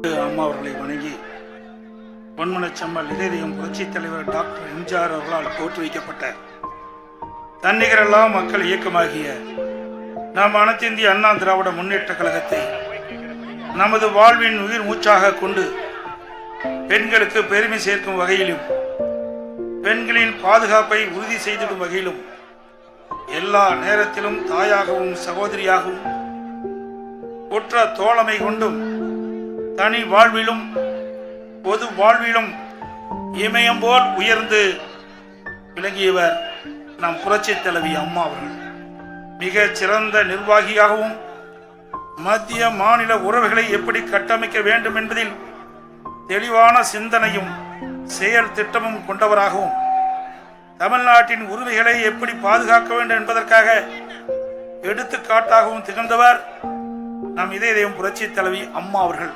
அம்மா அவர்களை வணங்கி பொன்மனச்சம்மல் இதயம் புரட்சித் தலைவர் டாக்டர் எம்ஜிஆர் அவர்களால் போற்றி வைக்கப்பட்ட தன்னிகரெல்லாம் மக்கள் இயக்கமாகிய நாம் அனைத்து இந்திய அண்ணா திராவிட முன்னேற்ற கழகத்தை நமது வாழ்வின் உயிர் மூச்சாக கொண்டு பெண்களுக்கு பெருமை சேர்க்கும் வகையிலும் பெண்களின் பாதுகாப்பை உறுதி செய்திடும் வகையிலும் எல்லா நேரத்திலும் தாயாகவும் சகோதரியாகவும் உற்ற தோழமை கொண்டும் தனி வாழ்விலும் பொது வாழ்விலும் இமயம் போல் உயர்ந்து விளங்கியவர் நம் புரட்சி தலைவி அம்மா அவர்கள். மிக சிறந்த நிர்வாகியாகவும் மத்திய மாநில உறவுகளை எப்படி கட்டமைக்க வேண்டும் என்பதில் தெளிவான சிந்தனையும் செயல் திட்டமும் கொண்டவராகவும் தமிழ்நாட்டின் உரிமைகளை எப்படி பாதுகாக்க வேண்டும் என்பதற்காக எடுத்துக்காட்டாகவும் திகழ்ந்தவர் நம் இதய தெய்வம் புரட்சி தலைவி அம்மா அவர்கள்.